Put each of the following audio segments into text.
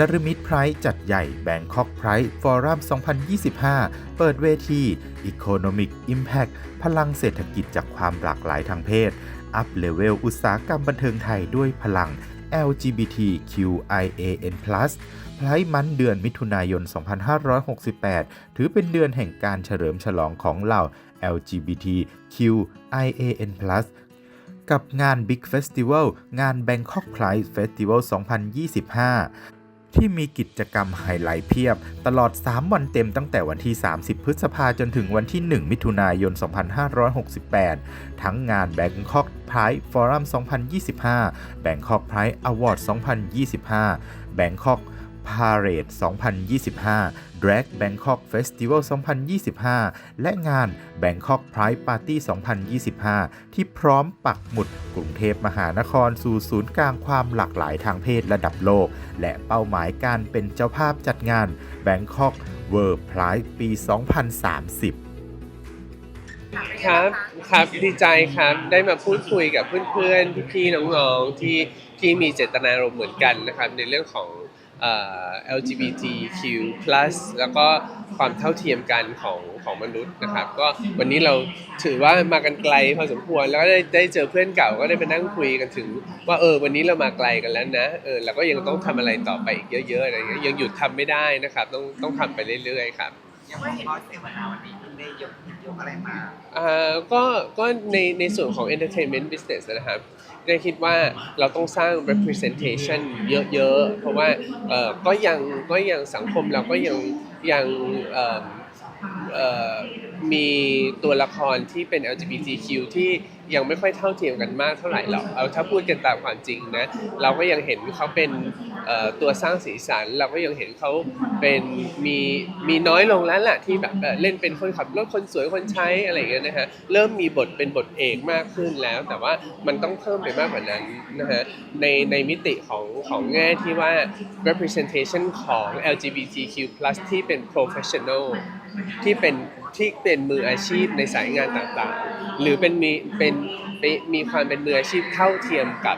นรมิตไพร์จัดใหญ่ Bangkok Pride Forum 2025 เปิดเวที Economic Impact พลังเศรษฐกิจจากความหลากหลายทางเพศ อัพเลเวลอุตสาหกรรมบันเทิงไทยด้วยพลัง LGBTQIAN+ ไพร์มันเดือนมิถุนายน 2568 ถือเป็นเดือนแห่งการเฉลิมฉลองของเหล่า LGBTQIAN+ กับงาน Big Festival งาน Bangkok Pride Festival 2025 ที่มีกิจกรรมไฮไลท์เพียบ ตลอด 3 วันเต็มตั้งแต่วันที่ 30 พฤษภาจนถึงวันที่ 1 มิถุนายน 2568 ทั้งงาน Bangkok Pride Forum 2025 Bangkok Pride Award 2025 Bangkok Parade 2025 Drag Bangkok Festival 2025 และงาน Bangkok Pride Party 2025 ที่พร้อมปักหมุดกรุงเทพมหานครสู่ศูนย์กลางความหลากหลายทางเพศระดับโลก และเป้าหมายการเป็นเจ้าภาพจัดงาน Bangkok World Pride ปี 2030ครับครับดีใจครับได้มาพูดคุยกับเพื่อนๆพี่ๆน้องๆที่ที่มีเจตนารมณ์เหมือนกันนะครับ ในเรื่องของ LGBTQ+ แล้วก็ความเท่าเทียมกันของของมนุษย์นะครับ ก็วันนี้เราถือว่ามากันไกลพอสมควรแล้วก็ได้ได้เจอเพื่อนเก่าก็ได้ไปนั่งคุยกันถึง ว่าเออวันนี้เรามาไกลกันแล้วนะเออเราก็ยังต้องทำอะไรต่อไปอีกเยอะ ๆอะไรเงี้ยยังหยุดทำไม่ได้นะครับ ต้องต้องทำไปเรื่อยๆครับยังไม่เห็นว่าเสวนาวันนี้ได้ยก ยกอะไรมาอ่าก็ก็ในในส่วนของ entertainment business นะครับได้คิดว่าเราต้องสร้าง representation เยอะๆ เพราะว่าเอ่อก็ยังก็ยังสังคมเราก็ยังยังเอ่อเอ่อมีตัวละครที่เป็น LGBTQ ที่ยังไม่ค่อยเท่าเทียมกันมากเท่าไหร่หรอก เอาถ้าพูดกันตามความจริงนะ เราก็ยังเห็นเขาเป็น เอ่อตัวสร้างสีสันเราก็ยังเห็นเขาเป็นมีมีน้อยลงแล้วแหละที่แบบเอ่อเล่นเป็นคนขับรถคนสวยคนใช้อะไรอย่างเงี้ยนะฮะเริ่มมีบทเป็นบทเอกมากขึ้นแล้ว แต่ว่ามันต้องเพิ่มไปมากกว่านั้นนะฮะในในมิติของของแง่ที่ว่า representation ของ LGBTQ+ ที่เป็น professional ที่เป็น ที่เป็นมืออาชีพในสายงานต่างๆ หรือเป็นมีเป็นมีความเป็นมืออาชีพเท่าเทียมกับ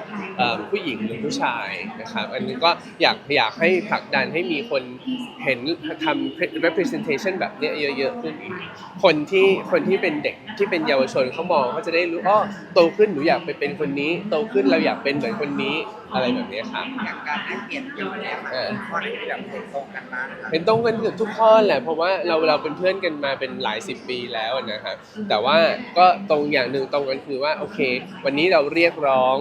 ผู้หญิงหรือผู้ชายนะครับ อันนี้ก็อยากอยากให้ผลักดันให้มีคนเห็นทำ representation แบบนี้เยอะๆขึ้นอีกคนที่คนที่เป็นเด็กที่เป็นเยาวชนเขามองเขาจะได้รู้อ๋อโตขึ้นหนูอยากไปเป็นคนนี้ โตขึ้นเราอยากเป็นเหมือนคนนี้ อะไรแบบเนี้ยครับ อย่างการให้เปลี่ยนเกี่ยวกับเนี่ยมันเออมีข้อไหนที่แบบเห็นตรงกันบ้างครับเห็นตรงกันเกือบทุกข้อแหละเพราะว่าเราเราเป็นเพื่อนกันมาเป็นหลายสิบปีแล้วนะครับแต่ว่าก็ตรงอย่างหนึ่งตรงกันคือว่าโอเค วันนี้เราเรียกร้อง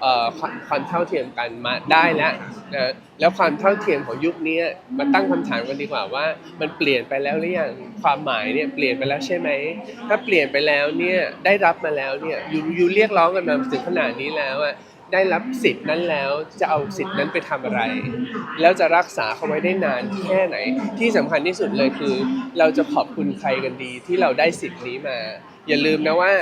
เอ่อความความเท่าเทียมกันมาได้แล้วนะแล้วความเท่าเทียมของยุคนี้มาตั้งคำถามกันดีกว่าว่า มันเปลี่ยนไปแล้วหรือยังความหมายเนี่ยเปลี่ยนไปแล้วใช่ไหมถ้าเปลี่ยนไปแล้วเนี่ยได้รับมาแล้วเนี่ยอยู่อยู่เรียกร้องกันมาถึงขนาดนี้แล้วอะ ได้รับสิทธิ์นั้นแล้วจะเอาสิทธิ์นั้นไปทำอะไร แล้วจะรักษาเขาไว้ได้นานแค่ไหน ที่สำคัญที่สุดเลยคือ เราจะขอบคุณใครกันดีที่เราได้สิทธิ์นี้มา อย่าลืมนะว่า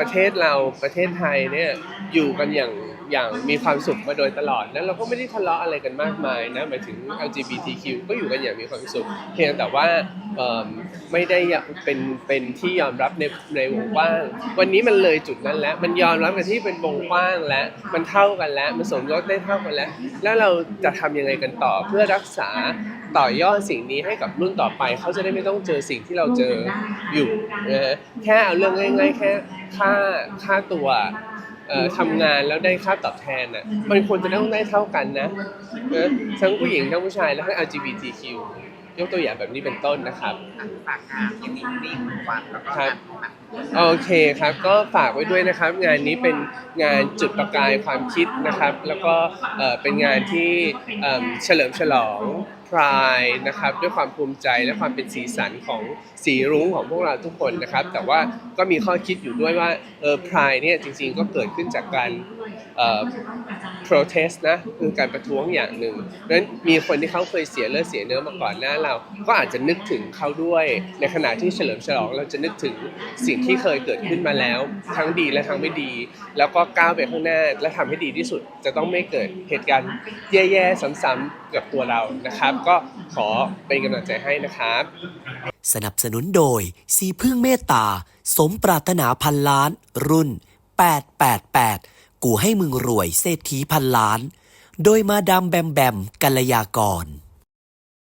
ประเทศเราประเทศไทยเนี่ยอยู่กันอย่างอย่างมีความสุขมาโดยตลอดนะเราก็ไม่ได้ทะเลาะอะไรกันมากมายนะหมายถึง LGBTQ ก็อยู่กันอย่างมีความสุขเพียงแต่ว่า ไม่ได้เป็นเป็นที่ยอมรับในในวงกว้าง วันนี้มันเลยจุดนั้นแล้ว มันยอมรับกันที่เป็นวงกว้างแล้ว มันเท่ากันแล้ว มันสมรสได้เท่ากันแล้ว แล้วเราจะทำยังไงกันต่อเพื่อรักษาต่อยอดสิ่งนี้ให้กับรุ่นต่อไป เขาจะได้ไม่ต้องเจอสิ่งที่เราเจออยู่นะฮะแค่เอาเรื่องง่าย ๆ แค่ค่าค่าตัวเอ่อทำงานแล้วได้ค่าตอบแทนอะมันควรจะต้องได้เท่ากันนะทั้งผู้หญิงทั้งผู้ชายและทั้ง LGBTQ ยกตัวอย่างแบบนี้เป็นต้นนะครับอะฝากงานที่นี่นี่วันแล้วก็ครับงานของมันโอเคครับก็ฝากไว้ด้วยนะครับ งานนี้เป็นงานจุดประกายความคิดนะครับ แล้วก็เอ่อเป็นงานที่เอิ่มเฉลิมฉลอง พรายนะครับด้วยความภูมิใจและความเป็นสีสันของสีรุ้งของพวกเราทุกคนนะครับ แต่ว่าก็มีข้อคิดอยู่ด้วยว่าเออพรายเนี่ยจริงๆก็เกิดขึ้นจากการเอ่อ protest นะคือการประท้วงอย่างหนึ่งดังนั้นมีคนที่เขาเคยเสียเลือดเสียเนื้อมาก่อนหน้าเรา ก็อาจจะนึกถึงเขาด้วย ในขณะที่เฉลิมฉลองเราจะนึกถึงสิ่งที่เคยเกิดขึ้นมาแล้ว ทั้งดีและทั้งไม่ดี แล้วก็ก้าวไปข้างหน้าและทำให้ดีที่สุด จะต้องไม่เกิดเหตุการณ์แย่ๆซ้ำๆกับตัวเรานะครับก็ขอเป็นกำลังใจให้นะครับ สนับสนุนโดย สีพึ่งเมตตา สมปรารถนาพันล้าน รุ่น 888 กูให้มึงรวยเศรษฐีพันล้าน โดยมาดามแบมแบมกัลยากร